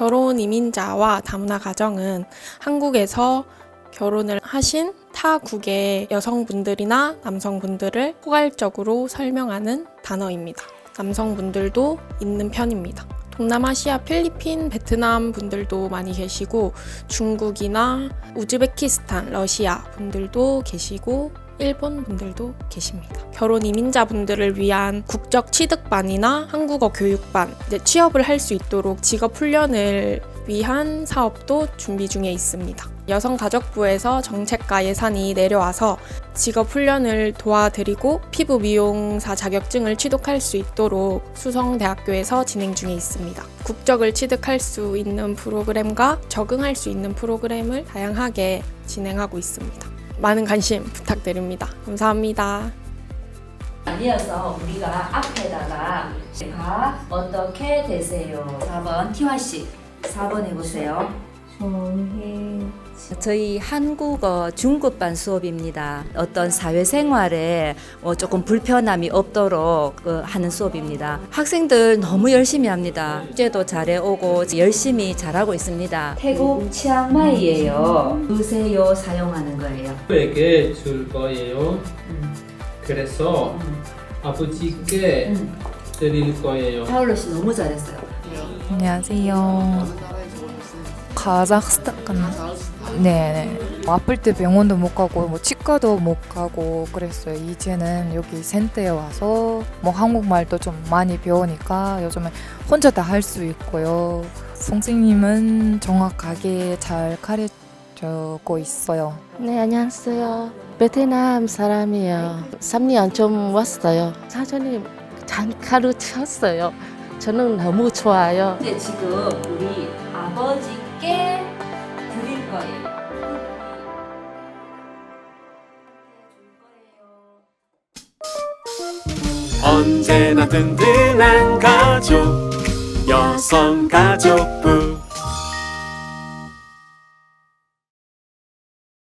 결혼 이민자와 다문화 가정은 한국에서 결혼을 하신 타국의 여성분들이나 남성분들을 포괄적으로 설명하는 단어입니다. 남성분들도 있는 편입니다. 동남아시아 필리핀, 베트남 분들도 많이 계시고 중국이나 우즈베키스탄, 러시아 분들도 계시고 일본 분들도 계십니다. 결혼 이민자 분들을 위한 국적 취득반이나 한국어 교육반, 취업을 할 수 있도록 직업 훈련을 위한 사업도 준비 중에 있습니다. 여성가족부에서 정책과 예산이 내려와서 직업 훈련을 도와드리고 피부 미용사 자격증을 취득할 수 있도록 수성대학교에서 진행 중에 있습니다. 국적을 취득할 수 있는 프로그램과 적응할 수 있는 프로그램을 다양하게 진행하고 있습니다. 많은 관심 부탁드립니다. 감사합니다. 이어서 우리가 앞에다가 가 어떻게 되세요? 4번 티화 씨 4번 해보세요. 저희 한국어 중급반 수업입니다. 어떤 사회생활에 어, 조금 불편함이 없도록 어, 하는 수업입니다. 학생들 너무 열심히 합니다. 숙제도 잘해오고 열심히 잘하고 있습니다. 태국 치앙마이예요. 으세요 사용하는 거예요. 에게 줄 거예요. 음. 그래서 아버지께 음. 드릴 거예요. 파울로 씨 너무 잘했어요. 안녕하세요. 카자흐스탄 네, 네. 아플 때 병원도 못 가고 뭐 치과도 못 가고 그랬어요. 이제는 여기 센터에 와서 뭐 한국말도 좀 많이 배우니까 요즘에 혼자 다 할 수 있고요. 선생님은 정확하게 잘 가르쳐고 있어요. 네, 안녕하세요. 베트남 사람이에요. 3년 좀 왔어요. 사전에 잘 가르쳤어요. 저는 너무 좋아요. 근데 지금 우리 아버지께 거예요. 언제나 든든한 가족 여성 가족부